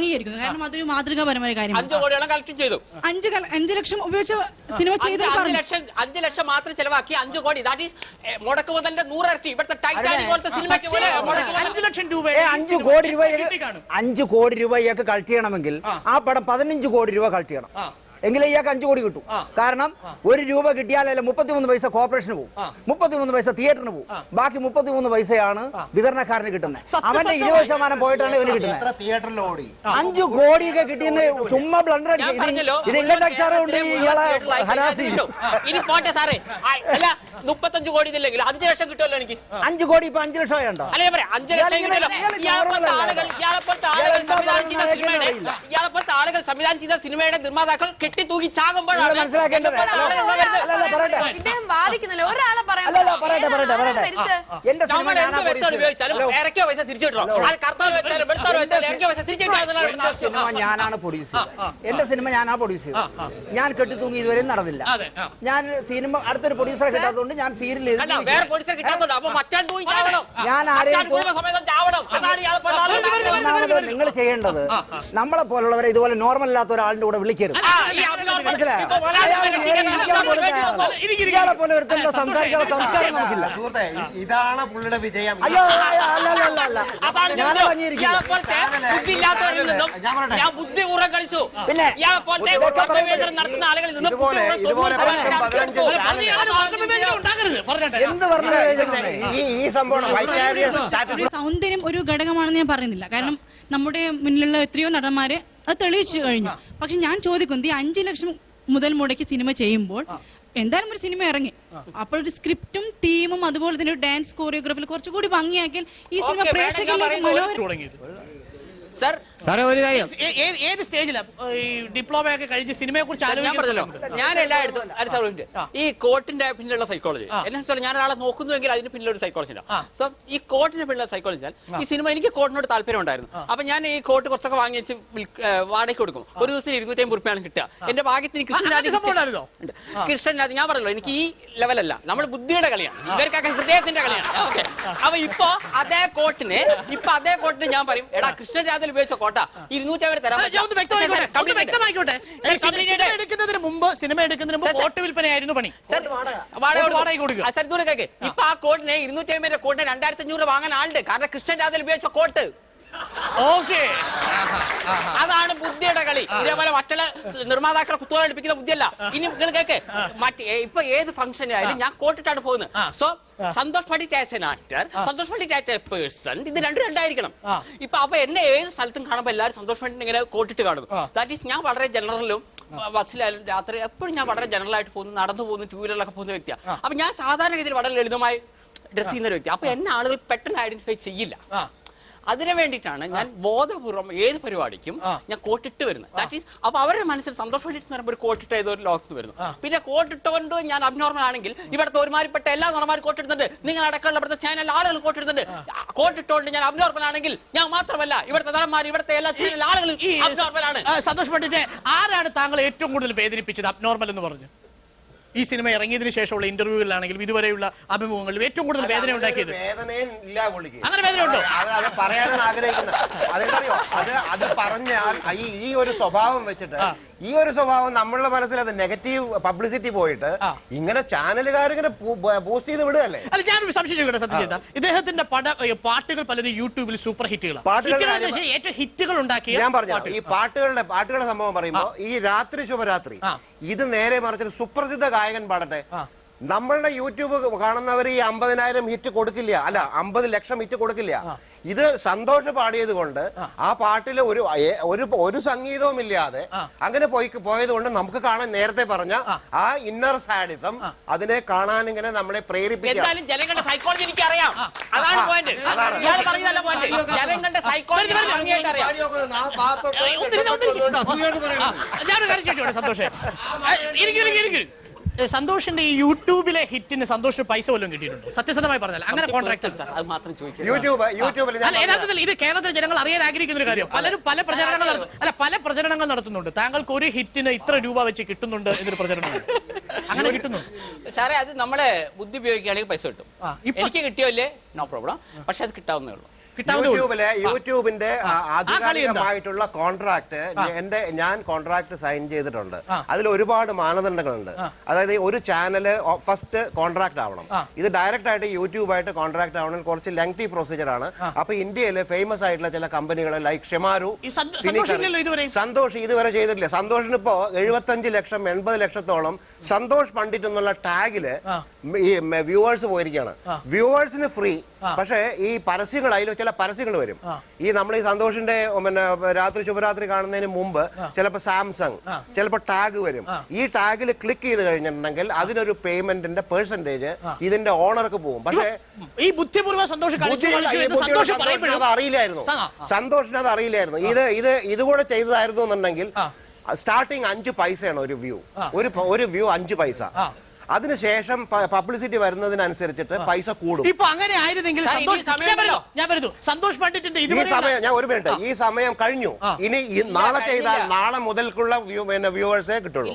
അംഗീകരിക്കുന്നു. കാരണം അതൊരു മാതൃകാപരമായ കാര്യമാണ്. അഞ്ചു കോടിയോളം കളക്ട് ചെയ്തു. അഞ്ച് ക- അഞ്ച് ലക്ഷം ഉപയോഗിച്ച സിനിമ അഞ്ച് ചെയ്ത് അഞ്ച് പറഞ്ഞു. ലക്ഷം അഞ്ച് ലക്ഷം മാത്രം ചെലവാക്കി അഞ്ചു കോടി. ദാറ്റ് ഈസ് മുടക്ക് മുതലിന്റെ നൂറിരട്ടി. ഇവിടുത്തെ ടൈറ്റാനിക് പോലത്തെ സിനിമയ്ക്ക് പോലെ മുടക്ക് മുതൽ അഞ്ചു ലക്ഷം രൂപ ഏ, അഞ്ച് കോടി രൂപ അഞ്ച് കോടി രൂപ ഇയാൾക്ക് കളക്ട് ചെയ്യണമെങ്കിൽ ആ. പടം പതിനഞ്ച് കോടി രൂപ കളക്ട് ചെയ്യണം. എങ്കിലേ ഇയാൾക്ക് അഞ്ചു കോടി കിട്ടും. കാരണം ഒരു രൂപ കിട്ടിയാലേ മുപ്പത്തിമൂന്ന് പൈസ കോർപ്പറേഷന് പോകും മുപ്പത്തിമൂന്ന് പൈസ തിയേറ്ററിന് പോകും ബാക്കി മുപ്പത്തിമൂന്ന് പൈസയാണ് വിതരണക്കാരന് കിട്ടുന്നത്. അവന്റെ ഇരുപത് ശതമാനം പോയിട്ടാണ് ഇവന് കിട്ടുന്നത്. എത്ര തിയേറ്ററിൽ ഓടി? അഞ്ചു കോടിയൊക്കെ കിട്ടിയെന്ന് ചുമ്മാ ബ്ലണ്ടർ ഇത് ഇംഗ്ലണ്ട് ഇയാളെ ഹരാസ്. ഇനി പോട്ടെ സാറേ. അല്ല മുപ്പത്തഞ്ച് കോടി അഞ്ച് ലക്ഷം കിട്ടുമല്ലോ എനിക്ക്. അഞ്ചു കോടി ഇപ്പൊ അഞ്ചു ലക്ഷം ആയണ്ടോ അല്ലെ പറയാം. അഞ്ച് ലക്ഷം ഇയാളെപ്പോലത്തെ ആളുകൾ അല്ല. ഇയാളെപ്പോലത്തെ ഇയാൾ ആളുകൾ എന്താ സംവിധാനം ചെയ്ത പറയുന്നത് സിനിമയുടെ ഇയാളെപ്പോലത്തെ ആളുകൾ സംവിധാനം ചെയ്ത സിനിമയുടെ നിർമ്മാതാക്കൾ കെട്ടി തൂക്കി ചാകുമ്പോഴാണ്. ഇദ്ദേഹം വാദിക്കുന്നില്ല. ഒരാളെ പറയാൻ അല്ല, അല്ല, പറയട്ടെ, പറയട്ടെ, പറയട്ടെ. ഭരിച്ചത്? എന്റെ സിനിമ നമ്മൾ ഞാനാ എന്ത് വെത്താണ് ഉപയോഗിച്ചാലും ചെയ്തത്. ഇറക്കിയ പൈസ അത് കർത്താവ് വെച്ചാലും വെളുത്താറ് വെച്ചാലും ഇറക്കിയ പൈസ സിനിമ ഞാനാണ് പ്രൊഡ്യൂസ് ചെയ്തത്. എന്റെ സിനിമ ഞാനാ പ്രൊഡ്യൂസ് ചെയ്തത്. ഞാൻ കെട്ടി തൂങ്ങി ഇതുവരെ നടന്നില്ല ഞാൻ സിനിമ അടുത്തൊരു പ്രൊഡ്യൂസറെ കിട്ടാത്തതുകൊണ്ട് ഞാൻ സീരിയൽ അല്ല വേറെ കിട്ടാത്തതുകൊണ്ട് അപ്പൊ മറ്റാൻ തൂങ്ങി ചാവണം. ഞാൻ ആരെയും നിങ്ങൾ ചെയ്യേണ്ടത് നമ്മളെ പോലുള്ളവരെ ഇതുപോലെ നോർമൽ അല്ലാത്ത ഒരാളിന്റെ കൂടെ വിളിക്കരുത്. ഇയാളെ പോലെ ഒരുത്തന്റെ സംസാരിക്കാനുള്ള സംസ്കാരം നമുക്കില്ല. സുഹൃത്തെ ഇതാണ് പുള്ളിയുടെ വിജയം അയ്യോ അയ്യോ, അല്ല അല്ല അല്ല അല്ല. ഞാൻ ബുദ്ധിയില്ലാത്തവരിൽ നിന്നും ഞാൻ കളിച്ചു. പിന്നെ നടത്തുന്ന ആളുകളിൽ എന്ത് പറഞ്ഞു സൗന്ദര്യം ഒരു ഘടകമാണെന്ന് ഞാൻ പറയുന്നില്ല. കാരണം നമ്മുടെ മുന്നിലുള്ള എത്രയോ നടന്മാര് അത് തെളിയിച്ചു കഴിഞ്ഞു. പക്ഷെ ഞാൻ ചോദിക്കുന്നു ഈ അഞ്ചു ലക്ഷം മുതൽ മുടക്കി സിനിമ ചെയ്യുമ്പോൾ എന്തായാലും ഒരു സിനിമ ഇറങ്ങി. അപ്പോൾ ഒരു സ്ക്രിപ്റ്റും ടീമും അതുപോലെ തന്നെ ഡാൻസ് കോറിയോഗ്രാഫിൽ കുറച്ചുകൂടി ഭംഗിയാക്കിയാൽ ഈ സിനിമ പ്രേക്ഷകരിലേക്ക് മനോഹരം സർ സാറേ ഒരു കാര്യം. ഏത് സ്റ്റേജിലാണ് ഈ ഡിപ്ലോമ ഒക്കെ കഴിഞ്ഞ് സിനിമയെ കുറിച്ച് ഞാൻ പറഞ്ഞല്ലോ ഞാൻ എല്ലായിടത്തും അല്ല സാർ ഒരു minute. ഈ കോട്ടിന്റെ പിന്നിലുള്ള സൈക്കോളജി എന്നെ വെച്ചാൽ ഞാൻ ഒരാളെ നോക്കുന്നുവെങ്കിൽ അതിന് പിന്നിലൊരു സൈക്കോളജി. ഉണ്ടാവും സോ ഈ കോട്ടിന്റെ പിന്നിലുള്ള സൈക്കോളജി ഈ സിനിമ എനിക്ക് കോട്ടിനോട് താല്പര്യം ഉണ്ടായിരുന്നു. അപ്പൊ ഞാൻ ഈ കോട്ട് കുറച്ചൊക്കെ വാങ്ങിച്ച് വാടകയ്ക്ക് കൊടുക്കും. ഒരു ദിവസം ഇരുന്നൂറ്റി അമ്പത് റുപ്യാണ് കിട്ടുക. എന്റെ ഭാഗ്യത്തിന് ഉണ്ടായിരുന്നോ? കൃഷ്ണൻ ഞാൻ പറഞ്ഞല്ലോ എനിക്ക് ഈ ലെവലല്ല നമ്മൾ ബുദ്ധിയുടെ കളിയാണ്. ഇവർക്കൊക്കെ ഹൃദയത്തിന്റെ കളിയാണ്. ഓക്കെ അപ്പൊ ഇപ്പൊ അതേ കോട്ടിന് ഇപ്പൊ അതേ കോട്ടിന് ഞാൻ പറയും എടാ കൃഷ്ണൻ ഉപയോഗിച്ച കോട്ട. ഇരുന്നൂറ്റി അവർ വ്യക്തമായിക്കോട്ടെ സിനിമ complete. സിനിമ എടുക്കുന്നതിന് മുമ്പ് സിനിമ എടുക്കുന്നതിന് മുമ്പ് Sir, sir. കോട്ട് വിൽപ്പനയായിരുന്നു പണി. വാടക. കൊടുക്കുക. സർ, കേൾക്ക്. ഇപ്പൊ ആ കോട്ടിനെ ഇരുന്നൂറ്റി അമ്പതിന്റെ കോട്ടിന് രണ്ടായിരത്തി അഞ്ഞൂറ് വാങ്ങാൻ ആളുണ്ട്. കാരണം കൃഷ്ണൻ ഉപയോഗിച്ച കോട്ട്. ഓക്കെ. അതാണ് ബുദ്ധിയുടെ കളി. ഇതേപോലെ മറ്റുള്ള നിർമ്മാതാക്കളെ കുത്തുകൾ എടുപ്പിക്കുന്ന ബുദ്ധിയല്ല. ഇനി നിങ്ങൾ കേക്ക്. മറ്റ് ഇപ്പൊ ഏത് ഫംഗ്ഷൻ ആയാലും ഞാൻ കോട്ടിട്ടാണ് പോകുന്നത്. So Santhosh Pandit as an actor Santhosh Pandit as a person ഇത് രണ്ടും രണ്ടായിരിക്കണം. ഇപ്പൊ അപ്പൊ എന്നെ ഏത് സ്ഥലത്തും കാണുമ്പോൾ എല്ലാവരും സന്തോഷ് പണ്ഡിറ്റ് ഇങ്ങനെ കോട്ടിട്ട് കാണും. ദാറ്റ് ഈസ് ഞാൻ വളരെ ജനറലും ബസ്സിലായാലും രാത്രി എപ്പോഴും ഞാൻ വളരെ ജനറൽ ആയിട്ട് പോകുന്നു നടന്നു പോകുന്നു ടൂ വീലറിലൊക്കെ പോകുന്ന വ്യക്തിയാണ് അപ്പൊ ഞാൻ സാധാരണ രീതിയിൽ വളരെ ലളിതമായി ഡ്രസ് ചെയ്യുന്ന ഒരു വ്യക്തി അപ്പൊ എന്നെ ആളുകൾ പെട്ടെന്ന് ഐഡന്റിഫൈ ചെയ്യില്ല. അതിനു വേണ്ടിയിട്ടാണ് ഞാൻ ബോധപൂർവം ഏത് പരിപാടിക്കും ഞാൻ കോട്ടിട്ട് വരുന്നത്. ദാറ്റ് ഈസ് അപ്പൊ അവരുടെ മനസ്സിൽ സന്തോഷപ്പെട്ടിട്ട് പറയുമ്പോൾ ഒരു കോട്ടിട്ട് ഏതോ ഒരു ലോകത്ത് വരുന്നു. പിന്നെ കോട്ടിട്ടുകൊണ്ട് ഞാൻ അബ്നോർമൽ ആണെങ്കിൽ ഇവിടുത്തെ ഒരുമാരിപ്പെട്ട എല്ലാ നടന്മാരും കോട്ടിടുന്നുണ്ട്. നിങ്ങൾ അടക്കമുള്ള ഇവിടുത്തെ ചാനൽ ആളുകൾ കോട്ടിടുന്നുണ്ട്. കോട്ടിട്ടുകൊണ്ട് ഞാൻ അബ്നോർമൽ ആണെങ്കിൽ ഞാൻ മാത്രമല്ല ഇവിടുത്തെ നടന്മാർ ഇവിടുത്തെ എല്ലാ ചാനൽ ആളുകളും അബ്നോർമൽ ആണ്. സന്തോഷപ്പെട്ടിട്ട് ആരാണ് താങ്കൾ ഏറ്റവും കൂടുതൽ വേദനിപ്പിച്ചത് അബ്നോർമൽ എന്ന് പറഞ്ഞു? ഈ സിനിമ ഇറങ്ങിയതിന് ശേഷമുള്ള ഇന്റർവ്യൂകളിലാണെങ്കിലും ഇതുവരെയുള്ള അഭിമുഖങ്ങളിലും ഏറ്റവും കൂടുതൽ വേദന ഉണ്ടാക്കിയത്? അങ്ങനെ വേദന ഉണ്ടോ? പറയാനാണ് ആഗ്രഹിക്കുന്നത്. അത് അത് പറഞ്ഞാൽ ഈ ഒരു സ്വഭാവം വെച്ചിട്ട് ഈ ഒരു സ്വഭാവം നമ്മളുടെ മനസ്സിൽ അത് നെഗറ്റീവ് പബ്ലിസിറ്റി പോയിട്ട് ഇങ്ങനെ ചാനലുകാർ ഇങ്ങനെ പോസ്റ്റ് ചെയ്ത് വിടുകയല്ലേ? അല്ല ഞാനൊരു സംശയം ചോദിക്കട്ടെ സത്യം ഇദ്ദേഹത്തിന്റെ പട പാട്ടുകൾ പലരും യൂട്യൂബിൽ സൂപ്പർ ഹിറ്റുകൾ ഏറ്റവും ഹിറ്റുകൾ ഉണ്ടാക്കിയ ഞാൻ പറഞ്ഞു ഈ പാട്ടുകളുടെ പാട്ടുകളുടെ സംഭവം പറയുമ്പോ ഈ രാത്രി ശുഭരാത്രി ഇത് നേരെ മറിച്ചൊരു സുപ്രസിദ്ധ ഗായകൻ പാടട്ടെ. നമ്മളുടെ യൂട്യൂബ് കാണുന്നവർ ഈ അമ്പതിനായിരം ഹിറ്റ് കൊടുക്കില്ല. അല്ല അമ്പത് ലക്ഷം ഹിറ്റ് കൊടുക്കില്ല. ഇത് സന്തോഷ് പാടിയത് കൊണ്ട് ആ. പാട്ടിൽ ഒരു ഒരു ഒരു സംഗീതവും ഇല്ലാതെ അങ്ങനെ പോയി പോയത് കൊണ്ട് നമുക്ക് കാണാൻ നേരത്തെ പറഞ്ഞ ആ. ഇന്നർ സാഡിസം അതിനെ കാണാൻ ഇങ്ങനെ നമ്മളെ പ്രേരിപ്പിക്കും ജനങ്ങളുടെ സൈക്കോളജി എനിക്ക് അറിയാം അതാണ് പോയിന്റ് ഇയാൾ പറയുന്നതല്ല പോയിന്റ് ജനങ്ങളുടെ സൈക്കോളജി അറിയാം. സന്തോഷേ. സന്തോഷിന്റെ ഈ യൂട്യൂബിലെ ഹിറ്റിന് സന്തോഷ് പൈസ പോലും കിട്ടിയിട്ടുണ്ടോ? സത്യസന്ധമായി പറഞ്ഞാൽ അങ്ങനെ കോൺട്രാക്ട് അത് മാത്രം ചോദിക്കുക യൂട്യൂബ് യൂട്യൂബിൽ അല്ല യഥാർത്ഥത്തിൽ ഇത് കേരളത്തിലെ ജനങ്ങൾ അറിയാൻ ആഗ്രഹിക്കുന്ന ഒരു കാര്യം പലരും പല പ്രചരണങ്ങൾ നടത്തും. അല്ല പല പ്രചരണങ്ങൾ നടത്തുന്നുണ്ട്. താങ്കൾക്ക് ഒരു ഹിറ്റിന് ഇത്ര രൂപ വെച്ച് കിട്ടുന്നുണ്ട് എന്നൊരു പ്രചരണം അങ്ങനെ കിട്ടുന്നു സാറേ അത് നമ്മളെ ബുദ്ധി ഉപയോഗിക്കുകയാണെങ്കിൽ പൈസ കിട്ടും. എനിക്ക് ഇപ്പൊ- എനിക്ക് കിട്ടിയോല്ലേ നോ പ്രോബ്ലം. പക്ഷെ അത് കിട്ടാവുന്നേ ഉള്ളൂ. യൂട്യൂബിലെ യൂട്യൂബിന്റെ? ആധികാരികമായിട്ടുള്ള കോൺട്രാക്ട് എന്റെ ഞാൻ കോൺട്രാക്ട് സൈൻ ചെയ്തിട്ടുണ്ട്. അതിൽ ഒരുപാട് മാനദണ്ഡങ്ങളുണ്ട്. അതായത് ഒരു ചാനൽ ഫസ്റ്റ് കോൺട്രാക്ട് ആവണം. ഇത് ഡയറക്റ്റ് ആയിട്ട് യൂട്യൂബായിട്ട് കോൺട്രാക്ട് ആവണം കുറച്ച് ലെങ്തി പ്രൊസീജിയർ ആണ്. അപ്പൊ ഇന്ത്യയിലെ ഫേമസ് ആയിട്ടുള്ള ചില കമ്പനികൾ ലൈക് ഷെമാരു. സന്തോഷ് ഇതുവരെ ചെയ്തിട്ടില്ല. സന്തോഷിന് ഇപ്പോ എഴുപത്തഞ്ച് ലക്ഷം എൺപത് ലക്ഷത്തോളം സന്തോഷ് പണ്ഡിറ്റ് എന്നുള്ള ടാഗിൽ ഈ വ്യൂവേഴ്സ് പോയിരിക്കുകയാണ്. വ്യൂവേഴ്സിന് ഫ്രീ പക്ഷേ ഈ പരസ്യങ്ങൾ അതിൽ ചില പരസ്യങ്ങൾ വരും. ഈ നമ്മൾ ഈ സന്തോഷിന്റെ പിന്നെ രാത്രി ശുഭരാത്രി കാണുന്നതിന് മുമ്പ് ചിലപ്പോ സാംസങ് ചിലപ്പോ ടാഗ് വരും. ഈ ടാഗിൽ ക്ലിക്ക് ചെയ്ത് കഴിഞ്ഞിട്ടുണ്ടെങ്കിൽ അതിനൊരു പേയ്മെന്റിന്റെ പെർസെന്റേജ് ഇതിന്റെ ഓണർക്ക് പോകും. പക്ഷേ ഈ ബുദ്ധിപൂർവം സന്തോഷം അത് അറിയില്ലായിരുന്നു. സന്തോഷിന് അത് അറിയില്ലായിരുന്നു. ഇത് ഇത് ഇതുകൂടെ ചെയ്തതായിരുന്നു എന്നുണ്ടെങ്കിൽ സ്റ്റാർട്ടിങ് അഞ്ച് പൈസയാണ് ഒരു വ്യൂ ഒരു ഒരു വ്യൂ അഞ്ച് പൈസ. അതിനുശേഷം പബ്ലിസിറ്റി വരുന്നതിനനുസരിച്ചിട്ട് പൈസ കൂടും. ഇപ്പൊ അങ്ങനെ ആയിരുന്നെങ്കിൽ ഞാൻ. വരുന്നു സന്തോഷ് പണ്ഡിറ്റിന്റെ ഈ സമയം ഞാൻ ഒരു മിനിറ്റ്. ഈ സമയം കഴിഞ്ഞു. ഇനി നാളെ ചെയ്താൽ നാളെ മുതൽക്കുള്ള പിന്നെ വ്യൂവേഴ്സേ കിട്ടുള്ളൂ.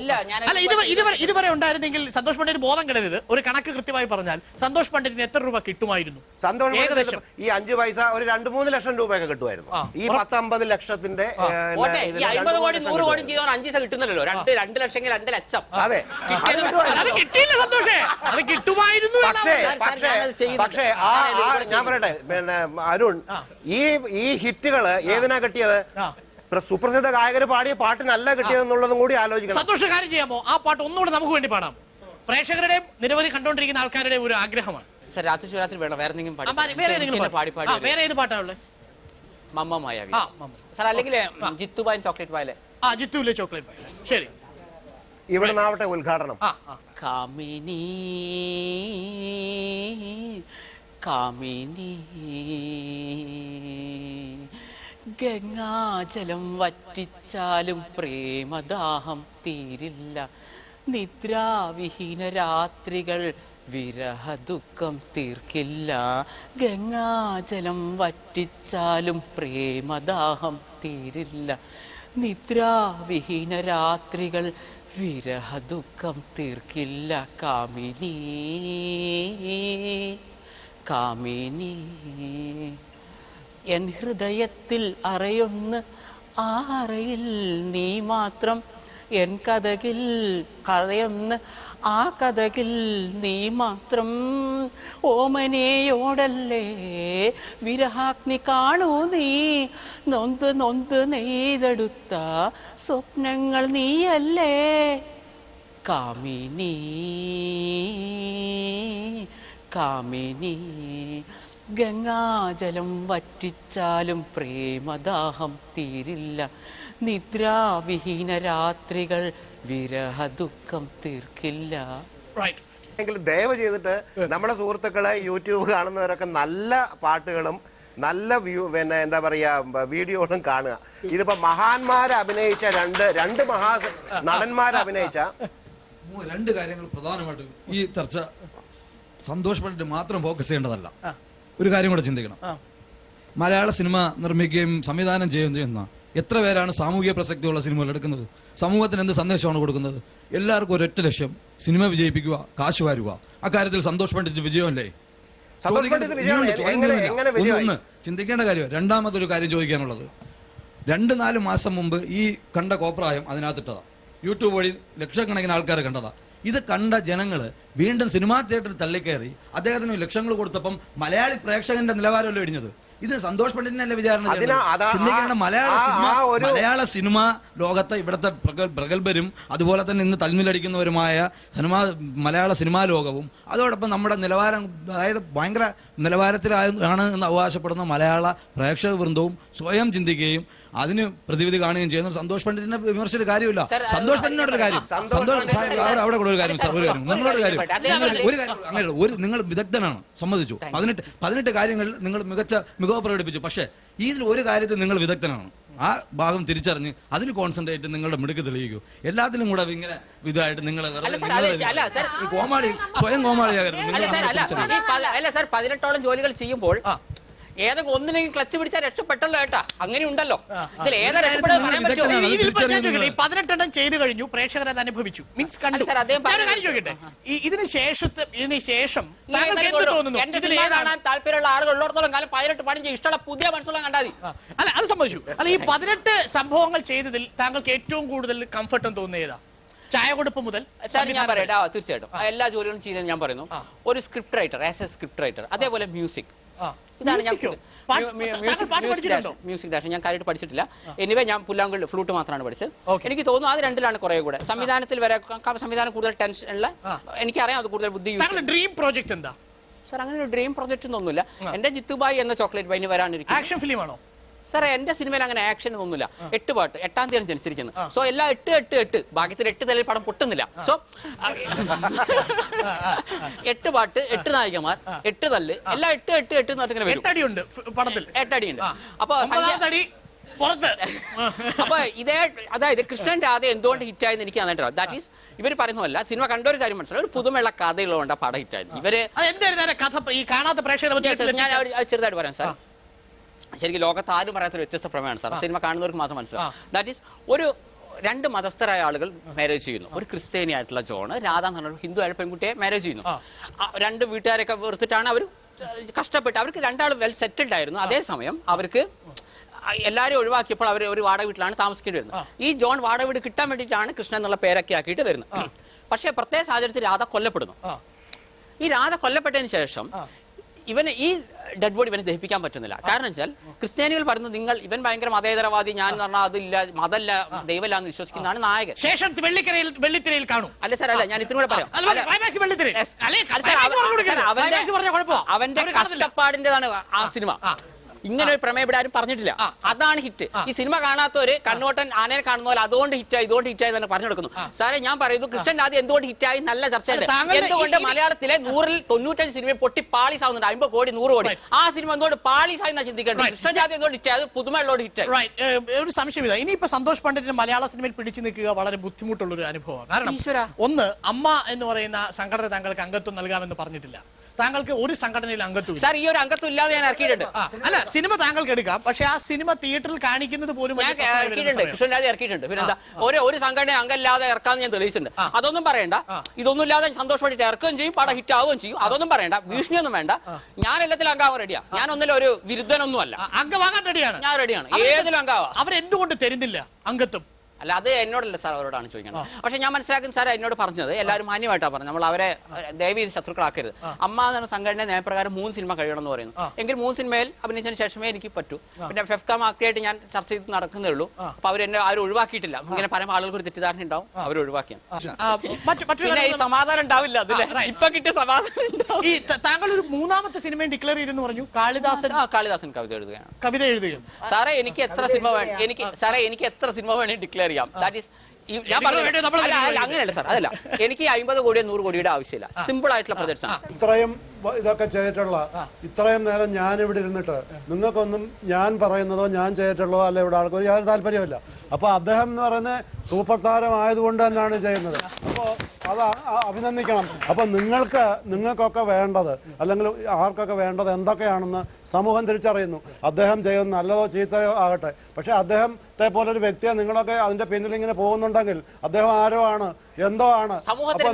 അല്ല ഇതുവരെ ഇതുവരെ ഉണ്ടായിരുന്നെങ്കിൽ സന്തോഷ് പണ്ഡിറ്റ് ബോധം കിടരുത്. ഒരു കണക്ക് കൃത്യമായി പറഞ്ഞാൽ സന്തോഷ് പണ്ഡിറ്റിന് എത്ര രൂപ കിട്ടുമായിരുന്നു? സന്തോഷ് ഏകദേശം. ഈ അഞ്ചു പൈസ ഒരു രണ്ട് മൂന്ന് ലക്ഷം രൂപയൊക്കെ കിട്ടുമായിരുന്നു. ഈ പത്തമ്പത് ലക്ഷത്തിന്റെ അമ്പത് കോടി ലക്ഷം നൂറ് കോടി. ചെയ്തവൻ അഞ്ച് ദിവസം കിട്ടുന്നില്ലല്ലോ രണ്ട് രണ്ട് ലക്ഷമെങ്കിൽ രണ്ട് ലക്ഷം. അത്. കിട്ടിയില്ല സന്തോഷേ അത് കിട്ടുമായിരുന്നു എന്നാ പക്ഷേ ആ ആ- ഞാൻ പറയട്ടെ പിന്നെ അരുൺ ഈ ഈ ഹിറ്റുകൾ ഏതിനാ കിട്ടിയത്? പ്ര- സുപ്രസിദ്ധ ഗായകര് പാടിയ പാട്ടിനല്ല കിട്ടിയതെന്നുള്ളതും കൂടി ആലോചിക്കണം. സന്തോഷ കാര്യം ചെയ്യാമോ ആ പാട്ട് ഒന്നുകൂടെ നമുക്ക് വേണ്ടി പാടാം. പ്രേക്ഷകരുടെയും നിരവധി കണ്ടുകൊണ്ടിരിക്കുന്ന ആൾക്കാരുടെയും ഒരു ആഗ്രഹമാണ്. സാർ രാത്രി ശിവരാത്രി വേണം? വേറെ എന്തെങ്കിലും വേറെ ഏതെങ്കിലും പാടി. പാടി പാട്ട്. ആ, പാടി വേറെ ഏത് പാട്ടാ ഉള്ളത് മമ്മ മായാവി. ആ മമ്മ. സാർ അല്ലെങ്കിൽ ചോക്ലേറ്റ് പായലെ ആ ജിത്തുവിലെ ചോക്ലേറ്റ് പാട്ട് ശരി. ഇവിടെ നിന്നാവട്ടെ ഉദ്ഘാടനം കാമിനി കാമിനി. ഗംഗാജലം വറ്റിച്ചാലും പ്രേമദാഹം തീരില്ല. നിദ്രാവിഹീന രാത്രികൾ വിരഹദുഃഖം തീർക്കില്ല. ഗംഗാജലം വറ്റിച്ചാലും പ്രേമദാഹം തീരില്ല. നിദ്രാവിഹീന രാത്രികൾ വിരഹദുഃഖം തീർക്കില്ല കാമിനി. കാമിനി. എൻ ഹൃദയത്തിൽ അറയൊന്ന് ആ അറയിൽ നീ മാത്രം എൻ കഥകിൽ കഥയൊന്ന് ആ കഥകിൽ നീ മാത്രം ഓമനയോടല്ലേ? വിരഹാഗ്നി കാണൂ നീ. നൊന്ത് നൊന്ത് നെയ്തെടുത്ത സ്വപ്നങ്ങൾ നീയല്ലേ? കാമിനി കാമിനി ഗംഗാജലം വറ്റിച്ചാലും പ്രേമദാഹം തീരില്ല. നിദ്രാവിഹീന രാത്രികൾ വിരഹ ദുഃഖം തീർക്കില്ല. റൈറ്റ് എങ്കിലും ദയവ് ചെയ്തിട്ട് നമ്മുടെ സുഹൃത്തുക്കളെ യൂട്യൂബ് കാണുന്നവരൊക്കെ നല്ല പാട്ടുകളും നല്ല വ്യൂ പിന്നെ എന്താ പറയാ വീഡിയോകളും കാണുക. ഇതിപ്പോ മഹാന്മാരെ അഭിനയിച്ച രണ്ട് രണ്ട് മഹാ നടന്മാരെ അഭിനയിച്ച രണ്ട് കാര്യങ്ങൾ പ്രധാനമായിട്ടും ഈ ചർച്ച സന്തോഷ് പണ്ഡിറ്റ് മാത്രം ഫോക്കസ് ചെയ്യേണ്ടതല്ല. ഒരു കാര്യം കൂടെ ചിന്തിക്കണം. മലയാള സിനിമ നിർമ്മിക്കുകയും സംവിധാനം ചെയ്യുകയും ചെയ്യുന്ന എത്ര പേരാണ് സാമൂഹിക പ്രസക്തിയുള്ള സിനിമകൾ എടുക്കുന്നത്? സമൂഹത്തിന് എന്ത് സന്ദേശമാണ് കൊടുക്കുന്നത്? എല്ലാവർക്കും ഒരൊറ്റ ലക്ഷ്യം സിനിമ വിജയിപ്പിക്കുക കാശ് വാരുക. അക്കാര്യത്തിൽ സന്തോഷ് പണ്ഡിറ്റ് വിജയമല്ലേ ഒന്ന് ഒന്ന് ചിന്തിക്കേണ്ട കാര്യം രണ്ടാമതൊരു കാര്യം ചോദിക്കാനുള്ളത്. രണ്ട് നാല് മാസം മുമ്പ് ഈ കണ്ട കോപ്രായം അതിനകത്തിട്ടതാ. യൂട്യൂബ് വഴി ലക്ഷക്കണക്കിന് ആൾക്കാർ കണ്ടതാ. ഇത് കണ്ട ജനങ്ങൾ വീണ്ടും സിനിമാ തിയേറ്ററിൽ തള്ളിക്കയറി അദ്ദേഹത്തിന് ലക്ഷങ്ങൾ കൊടുത്തപ്പം മലയാളി പ്രേക്ഷകന്റെ നിലവാരമല്ലോ ഇടിഞ്ഞത് ഇത് സന്തോഷ് പണ്ഡിറ്റിനല്ലേ വിചാരണ ചിന്തിക്കേണ്ട മലയാള സിനിമ മലയാള സിനിമ ലോകത്തെ ഇവിടുത്തെ പ്രഗ- പ്രഗത്ഭരും അതുപോലെ തന്നെ ഇന്ന് തൽമിലടിക്കുന്നവരുമായ സിനിമാ മലയാള സിനിമാ ലോകവും അതോടൊപ്പം നമ്മുടെ നിലവാരം അതായത് ഭയങ്കര നിലവാരത്തിലാണ് എന്ന് അവകാശപ്പെടുന്ന മലയാള പ്രേക്ഷക വൃന്ദവും സ്വയം ചിന്തിക്കുകയും അതിന് പ്രതിവിധി കാണുകയും ചെയ്യുന്ന. സന്തോഷ് പണ്ഡിറ്റിനെ വിമർശിച്ചിട്ട് കാര്യമില്ല. സന്തോഷ് പണ്ഡിറ്റിനോട് കാര്യം. സന്തോഷ് അവിടെ അവിടെ കൂടെ ഒരു കാര്യം സാർ ഒരു കാര്യം. നിങ്ങളോട് കാര്യം. ഒരു കാര്യം അങ്ങനെ ഒരു നിങ്ങൾ വിദഗ്ധനാണ് സമ്മതിച്ചു. പതിനെട്ട് പതിനെട്ട് കാര്യങ്ങളിൽ നിങ്ങൾ മികച്ച മികവ് പ്രകടിപ്പിച്ചു. പക്ഷേ ഇതിൽ ഒരു കാര്യത്തിൽ നിങ്ങൾ വിദഗ്ധനാണ്. ആ ഭാഗം തിരിച്ചറിഞ്ഞ് അതിന് കോൺസെൻട്രേറ്റ് നിങ്ങളുടെ മിടുക്ക് തെളിയിക്കൂ. എല്ലാത്തിലും കൂടെ ഇങ്ങനെ ഇതായിട്ട് നിങ്ങൾ. കോമാളി സ്വയം കോമാളിയാകരുത്. അല്ല സാർ പതിനെട്ടോളം ജോലികൾ ചെയ്യുമ്പോൾ ഏതൊക്കെ ഒന്നിനെങ്കിലും ക്ലച്ച് പിടിച്ചാൽ രക്ഷപ്പെട്ടല്ലോ ഏട്ടാ. അങ്ങനെ ഉണ്ടല്ലോ. ഇതിൽ ഏതാ രക്ഷപ്പെട്ടത് പറയാൻ പറ്റുമോ? പതിനെട്ടെണ്ണം ചെയ്തു കഴിഞ്ഞു പ്രേക്ഷകർ അത് അനുഭവിച്ചു. മീൻസ് കണ്ടു. സാർ, അദ്ദേഹം ചോദിക്കട്ടെ? ഇതിന് ശേഷത്തെ ഇതിന് ശേഷം എന്റെ ഇതിൽ സിനിമ ഏതാണ്? കാണാൻ താല്പര്യമുള്ള ആളുകൾ ഉള്ളിടത്തോളം കാലം പതിനെട്ട് പണിഞ്ച് ഇഷ്ടമുള്ള പുതിയ മനസ്സുള്ള കണ്ടാൽ അല്ല അത് സംഭവിച്ചു അല്ല ഈ പതിനെട്ട് സംഭവങ്ങൾ ചെയ്തതിൽ താങ്കൾക്ക് ഏറ്റവും കൂടുതൽ കംഫർട്ടും തോന്നിയതാ ചായ കൊടുപ്പ് മുതൽ സാർ ഞാൻ പറയട്ടെ. തീർച്ചയായിട്ടും. എല്ലാ ജോലികളും ചെയ്തത് ഞാൻ പറയുന്നു. ഒരു script writer as a script writer അതേപോലെ മ്യൂസിക്. ഇതാണ് ഞാൻ? മ്യൂസിക് ഡാഷ് ഞാൻ കാര്യമായിട്ട് പഠിച്ചിട്ടില്ല. എനിവേ ഞാൻ പുല്ലാങ്കുഴൽ ഫ്ലൂട്ട് മാത്രമാണ് പഠിച്ചത്. എനിക്ക് തോന്നുന്നു അത് രണ്ടിലാണ് കുറെ കൂടെ. സംവിധാനത്തിൽ വരെ സംവിധാനം കൂടുതൽ ടെൻഷൻ ഉള്ള എനിക്കറിയാം അത് കൂടുതൽ ബുദ്ധി ഡ്രീം പ്രോജക്ട് എന്താ? സർ അങ്ങനെ ഒരു ഡ്രീം പ്രോജക്ട് ഒന്നുമില്ല എന്റെ ജിത്തുബായി എന്ന ചോക്ലേറ്റ് വൈന് വരാനിരിക്കും ആക്ഷൻ ഫിലിം ആണോ? സാറേ എന്റെ സിനിമയിൽ അങ്ങനെ ആക്ഷൻ ഒന്നുമില്ല. എട്ട് പാട്ട് എട്ടാം തീയതി ജനിച്ചിരിക്കുന്നത്. സോ എല്ലാം എട്ട് എട്ട് എട്ട്. ഭാഗ്യത്തിൽ എട്ട് തലയിൽ പടം പൊട്ടുന്നില്ല. സോ എട്ട് പാട്ട് എട്ട് നായികമാർ എട്ട് തല്ല് എല്ലാം എട്ട് എട്ട് എട്ട് എന്ന് പറഞ്ഞിങ്ങനെ വരും. എട്ടടിയുണ്ട് പടത്തിൽ. എട്ടടിയുണ്ട്. അപ്പൊ പുറത്ത്. അപ്പൊ ഇതേ അതായത് കൃഷ്ണൻ രാധ എന്തുകൊണ്ട് ഹിറ്റായെന്ന് എനിക്ക് നന്നായിട്ട് ദാറ്റ് ഈസ് ഇവർ പറയുന്നതല്ല സിനിമ കണ്ട ഒരു കാര്യം മനസ്സിലായി. ഒരു പുതുമയുള്ള കഥയുള്ളതുകൊണ്ട് പടം ഹിറ്റായത്. ഇവർ എന്തായിരുന്നു കഥ? ഈ കാണാത്ത പ്രേക്ഷകരെ ഞാൻ ചെറുതായിട്ട് പറയാം സാർ ശരിക്കും ലോകത്ത് ആരും പറയാത്തൊരു വ്യത്യസ്ത പ്രമേയമാണ് സാർ. സിനിമ കാണുന്നവർക്ക് മാത്രം മനസ്സിലാവും. ദാറ്റ് ഈസ് ഒരു രണ്ട് മതസ്ഥരായ ആളുകൾ മാരേജ് ചെയ്യുന്നു. ഒരു ക്രിസ്ത്യാനി ആയിട്ടുള്ള ജോണ് രാധാ എന്ന് പറഞ്ഞ ഹിന്ദു ആയ പെൺകുട്ടിയെ മാരേജ് ചെയ്യുന്നു. രണ്ട് വീട്ടുകാരൊക്കെ വെറുത്തിട്ടാണ് അവർ കഷ്ടപ്പെട്ട് അവർക്ക് രണ്ടാൾ വെൽ സെറ്റിൽഡ് ആയിരുന്നു. അതേസമയം അവർക്ക് എല്ലാവരും ഒഴിവാക്കിയപ്പോൾ അവർ ഒരു വാടക വീട്ടിലാണ് താമസിക്കേണ്ടി വരുന്നത്. ഈ ജോൺ വാടക വീട് കിട്ടാൻ വേണ്ടിയിട്ടാണ് കൃഷ്ണൻ എന്നുള്ള പേരൊക്കെ ആക്കിയിട്ട് വരുന്നത്. പക്ഷേ പ്രത്യേക സാഹചര്യത്തിൽ രാധ കൊല്ലപ്പെടുന്നു. ഈ രാധ കൊല്ലപ്പെട്ടതിന് ശേഷം ഇവന് ഈ ഡെഡ് ബോഡി ഇവനെ ദഹിപ്പിക്കാൻ പറ്റുന്നില്ല. കാരണം വെച്ചാൽ ക്രിസ്ത്യാനികൾ പറയുന്നത് നിങ്ങൾ ഇവൻ ഭയങ്കര മതേതരവാദി ഞാൻ എന്ന് പറഞ്ഞാൽ അതില്ല മതല്ല ദൈവമല്ല എന്ന് വിശ്വസിക്കുന്നതാണ് നായകൻ. ശേഷം വെള്ളിക്കരയിൽ വെള്ളിത്തിരയിൽ കാണും. അല്ല സാർ അല്ല ഞാൻ ഇത്തിരി കൂടെ പറയാം. അവന്റെ-. അവന്റെ കഷ്ടപ്പാടിന്റേതാണ് ആ സിനിമ. ഇങ്ങനെ ഒരു പ്രമേയം ഇവിടെ ആരും പറഞ്ഞിട്ടില്ല. അതാണ് ഹിറ്റ്. ഈ സിനിമ കാണാത്തവര് കണ്ണോട്ടൻ ആനയെ കാണുന്ന പോലെ അതുകൊണ്ട് ആയി ഇതുകൊണ്ട് ഹിറ്റ് ആയി തന്നെ പറഞ്ഞു കൊടുക്കുന്നു. സാറേ ഞാൻ പറയുന്നു കൃഷ്ണൻ ആദ്യം എന്തുകൊണ്ട് ഹിറ്റായി? നല്ല ചർച്ച എന്തുകൊണ്ട് മലയാളത്തിലെ നൂറിൽ തൊണ്ണൂറ്റഞ്ച് സിനിമ പൊട്ടി പാളീസ് ആവുന്നുണ്ട് അമ്പത് കോടി നൂറ് കോടി. ആ സിനിമ എന്തുകൊണ്ട് പാളീസ് ആയി ചിന്തിക്കേണ്ടത്. കൃഷ്ണൻ ആദ്യം എന്തുകൊണ്ട് ഹിറ്റ് ആയത് പുതുമയുള്ളോട് ഹിറ്റായി. ആയി ഒരു സംശയമില്ല ഇനിയിപ്പോ സന്തോഷ് പണ്ഡിറ്റിന് മലയാള സിനിമയിൽ പിടിച്ചു നിൽക്കുക വളരെ ബുദ്ധിമുട്ടുള്ള ഒരു അനുഭവമാണ്. കാരണം ഒന്ന് അമ്മ എന്ന് പറയുന്ന സംഘടന താങ്കൾക്ക് അംഗത്വം നൽകാമെന്ന് പറഞ്ഞിട്ടില്ല. താങ്കൾക്ക് ഒരു സംഘടനയിൽ അംഗത്വം സാർ ഈ ഒരു അംഗത്വം ഇല്ലാതെ ഞാൻ ഇറക്കിയിട്ടുണ്ട്. അല്ല സിനിമ താങ്കൾക്ക് എടുക്കാം. പക്ഷെ ആ സിനിമ തിയേറ്ററിൽ കാണിക്കുന്നത് പോലും വലിയ ഞാൻ പ്രശ്നമായി വരുന്ന ഇറക്കിയിട്ടുണ്ട് സമയം. കൃഷ്ണൻ രാജ ഇറക്കിയിട്ടുണ്ട്. പിന്നെ ഓരോ ഒരു ഒരു സംഘടന അംഗമില്ലാതെ ഇറക്കാന്ന് ഞാൻ തെളിയിച്ചിട്ടുണ്ട്. അതൊന്നും പറയണ്ട. ഇതൊന്നും ഇല്ലാതെ സന്തോഷപ്പെട്ടിട്ട് ഇറക്കുകയും ചെയ്യും പടം ഹിറ്റ് ആവുകയും ചെയ്യും. അതൊന്നും പറയണ്ട. ഭീഷണിയൊന്നും വേണ്ട. ഞാൻ എല്ലാത്തിലും അംഗാവാൻ റെഡിയാ ഞാൻ ഒന്നിലും ഒരു വിരുദ്ധനൊന്നും അല്ല ആ, അംഗമാകാൻ റെഡിയാണ് ഞാൻ റെഡിയാണ് ഏതിലും അംഗാവാ അവരെന്തുകൊണ്ട് തരുന്നില്ല അംഗത്വം? അല്ല അത് എന്നോടല്ല സാർ അവരോടാണ് ചോദിക്കുന്നത് പക്ഷെ ഞാൻ മനസ്സിലാക്കുന്ന സാർ എന്നോട് പറഞ്ഞത്. എല്ലാവരും മാന്യമായിട്ടാണ് പറഞ്ഞത്. നമ്മൾ അവരെ ദയവ് ചെയ്ത് ശത്രുക്കളാക്കരുത്. അമ്മ എന്ന സംഘടന നയപ്രകാരം മൂന്ന് സിനിമ കഴിയണം എന്ന് പറയുന്നു എങ്കിൽ മൂന്ന് സിനിമയിൽ അഭിനയിച്ചതിന് ശേഷമേ എനിക്ക് പറ്റൂ. പിന്നെ ഫെഫ്കാം ആക്ടിയായിട്ട് ഞാൻ ചർച്ച ചെയ്ത് നടക്കുന്നേ ഉള്ളൂ. അപ്പൊ അവർ എന്നെ ആരും ഒഴിവാക്കിയിട്ടില്ല. ഇങ്ങനെ പല ആളുകൾക്ക് ഒരു തെറ്റിദ്ധാരണ ഉണ്ടാവും. അവർ ഒഴിവാക്കിയാണ്. പിന്നെ ഈ സമാധാനം ഉണ്ടാവില്ല അതിലെ. ഇപ്പൊ കിട്ടിയ സമാധാനം ഈ താങ്കൾ ഒരു മൂന്നാമത്തെ സിനിമ ഡിക്ലെയർ ചെയ്തെന്ന് പറഞ്ഞു. കാളിദാസൻ. ആ കാളിദാസൻ കവിത എഴുതുകയാണ്. കവിത എഴുതുകയും സാറേ എനിക്ക് എത്ര സിനിമ വേണം എനിക്ക് സാറേ എനിക്ക് എത്ര സിനിമ വേണേ ഡിക്ലെയർ ചെയ്യാം ദാറ്റ് ഈസ് ഞാൻ പറഞ്ഞു അങ്ങനെയല്ല സാർ. അതല്ല എനിക്ക് അമ്പത് കോടിയോ നൂറ് കോടിയുടെ ആവശ്യമില്ല. സിമ്പിൾ ആയിട്ടുള്ള പ്രൊജക്ട്സ് ആണ് ഇത്രയും ഇതൊക്കെ ചെയ്തിട്ടുള്ള. ഇത്രയും നേരം ഞാൻ ഇവിടെ ഇരുന്നിട്ട് നിങ്ങൾക്കൊന്നും ഞാൻ പറയുന്നതോ ഞാൻ ചെയ്തിട്ടുള്ളതോ അല്ല ഇവിടെ ആൾക്കോ യാതൊരു താല്പര്യമില്ല അപ്പൊ അദ്ദേഹം എന്ന് പറയുന്നത് സൂപ്പർ താരം ആയതുകൊണ്ട് തന്നെയാണ് ചെയ്യുന്നത്. അപ്പോൾ അത് അഭിനന്ദിക്കണം. അപ്പൊ നിങ്ങൾക്ക് നിങ്ങൾക്കൊക്കെ വേണ്ടത് അല്ലെങ്കിൽ ആർക്കൊക്കെ വേണ്ടത് എന്തൊക്കെയാണെന്ന് സമൂഹം തിരിച്ചറിയുന്നു. അദ്ദേഹം ചെയ്യുന്ന നല്ലതോ ചീത്തയോ ആകട്ടെ. പക്ഷെ അദ്ദേഹത്തെ പോലൊരു വ്യക്തിയെ നിങ്ങളൊക്കെ അതിന്റെ പിന്നിൽ ഇങ്ങനെ പോകുന്നുണ്ടെങ്കിൽ അദ്ദേഹം ആരോ ആണ്? എന്തോ ആണ്? അപ്പൊ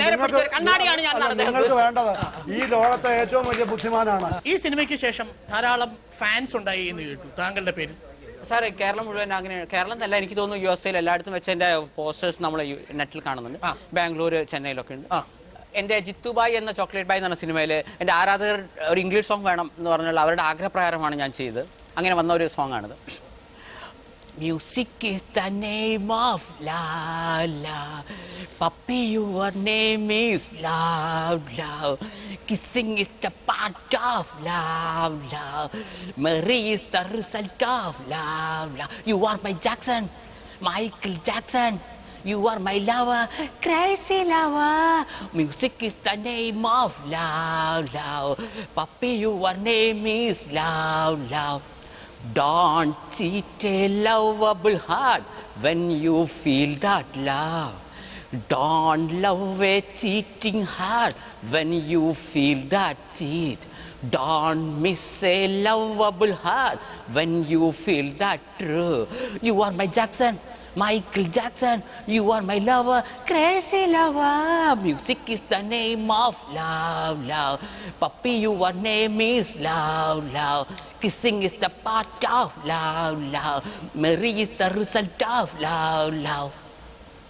നിങ്ങൾക്ക് വേണ്ടത് ഈ ലോകത്തെ ഏറ്റവും വലിയ ബുദ്ധിമാനാണ്. ഈ സിനിമയ്ക്ക് ശേഷം ധാരാളം ഫാൻസ് ഉണ്ടായി എന്ന് കേട്ടു. താങ്കളുടെ പേര്? സാറേ കേരളം മുഴുവൻ അങ്ങനെ കേരളം എന്നല്ല എനിക്ക് തോന്നുന്നു യു എസ് എയിൽ എല്ലായിടത്തും വെച്ച് എന്റെ പോസ്റ്റേഴ്സ് നമ്മൾ നെറ്റിൽ കാണുന്നുണ്ട്. ബാംഗ്ലൂർ ചെന്നൈയിലൊക്കെ ഉണ്ട്. എന്റെ ജിത്തുബായ് എന്ന ചോക്ലേറ്റ് ബായ് എന്ന് പറഞ്ഞ സിനിമയിൽ എന്റെ ആരാധകർ ഒരു ഇംഗ്ലീഷ് സോങ് വേണം എന്ന് പറഞ്ഞുള്ള അവരുടെ ആഗ്രഹപ്രകാരമാണ് ഞാൻ ചെയ്തത്. അങ്ങനെ വന്ന ഒരു സോങ് ആണിത്. Music is the name of la. Puppy, your name is love, love. Kissing is the part of love, love. Mary is the result of love, love. You are my Jackson, Michael Jackson. You are my lover, crazy lover. Music is the name of love, love. Puppy, your name is love, love. Don't cheat a lovable heart when you feel that love. Don't love a cheating heart when you feel that cheat. Don't miss a lovable heart when you feel that true. You are my Jackson, Michael Jackson. You are my lover, crazy lover. Music is the name of love, love. Puppy, your name is love, love. Kissing is the part of love, love. Mary is the result of love, love.